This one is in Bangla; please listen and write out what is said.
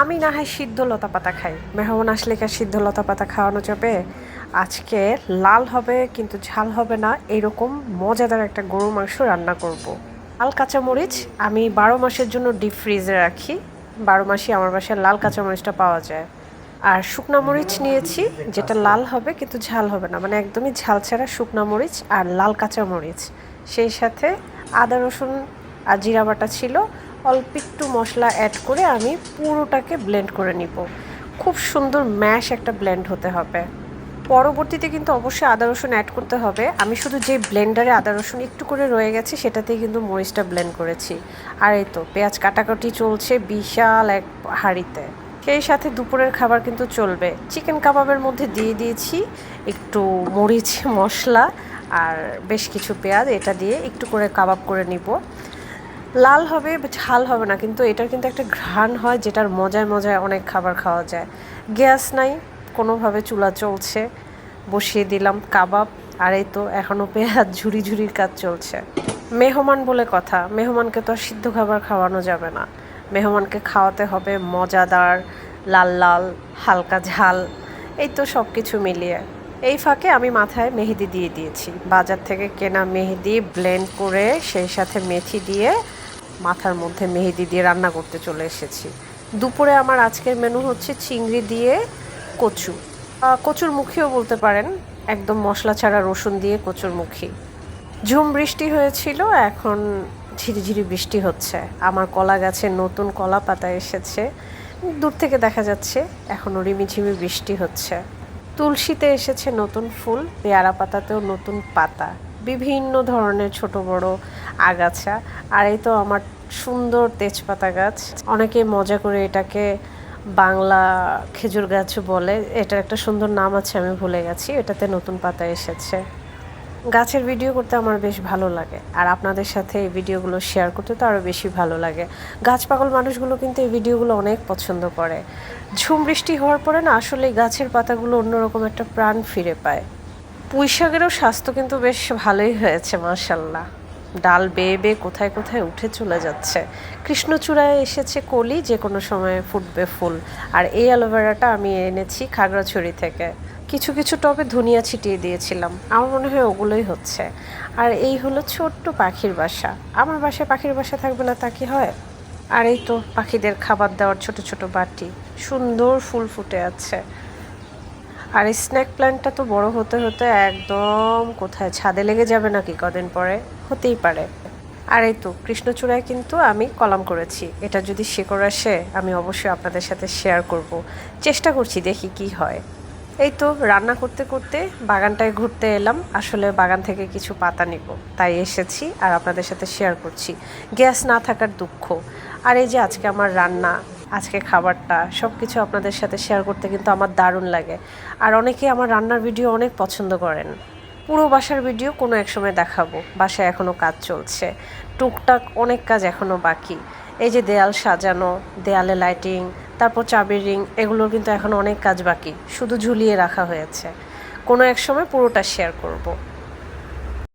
আমি না হয় সিদ্ধ লতা পাতা খাই। মেহমান আসলে কি সিদ্ধ লতা পাতা খাওয়ানো যাবে? আজকে লাল হবে, কিন্তু ঝাল হবে না। এরকম মজাদার একটা গরু মাংস রান্না করব। লাল কাঁচামরিচ আমি বারো মাসের জন্য ডিপ ফ্রিজে রাখি। বারো মাসই আমার বাসায় লাল কাঁচামরিচটা পাওয়া যায়। আর শুকনা মরিচ নিয়েছি, যেটা লাল হবে কিন্তু ঝাল হবে না। মানে একদমই ঝাল ছাড়া শুকনা মরিচ আর লাল কাঁচা মরিচ সেই সাথে আদা রসুন আর জিরা বাটা ছিল। অল্প একটু মশলা অ্যাড করে আমি পুরোটাকে ব্লেন্ড করে নিব। খুব সুন্দর ম্যাশ একটা ব্লেন্ড হতে হবে। পরবর্তীতে কিন্তু অবশ্যই আদা রসুন অ্যাড করতে হবে। আমি শুধু যে ব্লেন্ডারে আদা রসুন একটু করে রয়ে গেছে, সেটাতেই কিন্তু মরিচটা ব্লেন্ড করেছি। আর এই তো, পেঁয়াজ কাটাকাটি চলছে বিশাল এক হাঁড়িতে। সেই সাথে দুপুরের খাবার কিন্তু চলবে। চিকেন কাবাবের মধ্যে দিয়ে দিয়েছি একটু মরিচ মশলা আর বেশ কিছু পেঁয়াজ। এটা দিয়ে একটু করে কাবাব করে নিব। লাল হবে ঝাল হবে না। কিন্তু এটার কিন্তু একটা ঘ্রাণ হয়, যেটার মজায় মজায় অনেক খাবার খাওয়া যায়। গ্যাস নাই, কোনোভাবে চুলা চলছে। বসিয়ে দিলাম কাবাব, আর এই তো এখনও পেঁয়াজ ঝুড়ি ঝুড়ির কাজ চলছে। মেহমান বলে কথা, মেহমানকে তো আর সিদ্ধ খাবার খাওয়ানো যাবে না। মেহমানকে খাওয়াতে হবে মজাদার, লাল লাল, হালকা ঝাল, এই তো সব কিছু মিলিয়ে। এই ফাঁকে আমি মাথায় মেহেদি দিয়ে দিয়েছি। বাজার থেকে কেনা মেহেদি ব্লেন্ড করে সেই সাথে মেথি দিয়ে মাথার মধ্যে মেহেদি দিয়ে রান্না করতে চলে এসেছি। দুপুরে আমার আজকের মেনু হচ্ছে চিংড়ি দিয়ে কচু। কচুর মুখিও বলতে পারেন, একদম মশলা ছাড়া রসুন দিয়ে কচুর মুখী। ঝুম বৃষ্টি হয়েছিল, এখন ঝিরিঝিরি বৃষ্টি হচ্ছে। আমার কলা গাছে নতুন কলা পাতা এসেছে। দূর থেকে দেখা যাচ্ছে এখনও রিমিঝিমি বৃষ্টি হচ্ছে। তুলসীতে এসেছে নতুন ফুল, পেয়ারা পাতাতেও নতুন পাতা। বিভিন্ন ধরনের ছোট বড় আগাছা। আর এই তো আমার সুন্দর তেজপাতা গাছ। অনেকে মজা করে এটাকে বাংলা খেজুর গাছ বলে। এটার একটা সুন্দর নাম আছে, আমি ভুলে গেছি। এটাতে নতুন পাতা এসেছে। গাছের ভিডিও করতে আমার বেশ ভালো লাগে। আর আপনাদের সাথে এই ভিডিওগুলো শেয়ার করতে তো আরও বেশি ভালো লাগে। গাছ পাগল মানুষগুলো কিন্তু এই ভিডিওগুলো অনেক পছন্দ করে। ঝুম বৃষ্টি হওয়ার পরে না আসলে গাছের পাতাগুলো অন্যরকম একটা প্রাণ ফিরে পায়। পুঁই শাকেরও স্বাস্থ্য কিন্তু বেশ ভালোই হয়েছে মার্শাল্লাহ ডাল বেয়ে বেয়ে কোথায় কোথায় উঠে চলে যাচ্ছে। কৃষ্ণচূড়ায় এসেছে কলি, যে কোনো সময় ফুটবে ফুল। আর এই অ্যালোভেরাটা আমি এনেছি খাগড়াছড়ি থেকে। কিছু কিছু টবে ধনিয়া ছিটিয়ে দিয়েছিলাম। আমার মনে হয় ওগুলোই হচ্ছে। আর এই হলো ছোট্ট পাখির বাসা। আমার বাসায় পাখির বাসা থাকবে না তা কি হয়? আর এই তো পাখিদের খাবার দেওয়ার ছোট ছোট বাটি। সুন্দর ফুল ফুটে আছে। আর স্ন্যাক প্ল্যান্টটা তো বড় হতে হতে একদম কোথায়, ছাদে লেগে যাবে নাকি কদিন পরে? হতেই পারে। আর এই তো, কৃষ্ণচূড়ায় কিন্তু আমি কলাম করেছি। এটা যদি শিকড় আসে, আমি অবশ্যই আপনাদের সাথে শেয়ার করব। চেষ্টা করছি দেখি কি হয়। এই তো, রান্না করতে করতে বাগানটায় ঘুরতে এলাম। আসলে বাগান থেকে কিছু পাতা নিব। তাই এসেছি আর আপনাদের সাথে শেয়ার করছি। গ্যাস না থাকার দুঃখ। আর এই যে আজকে আমার রান্না আজকে খাবারটা সব কিছু আপনাদের সাথে শেয়ার করতে কিন্তু আমার দারুণ লাগে। আর অনেকে আমার রান্নার ভিডিও অনেক পছন্দ করেন। পুরো বাসার ভিডিও কোনো এক সময় দেখাবো, বাসায় এখনও কাজ চলছে। টুকটাক অনেক কাজ এখনও বাকি। এই যে দেয়াল সাজানো, দেয়ালে লাইটিং তারপর চাবির রিং এগুলোর কিন্তু এখন অনেক কাজ বাকি। শুধু ঝুলিয়ে রাখা হয়েছে। কোনো এক সময় পুরোটা শেয়ার করব।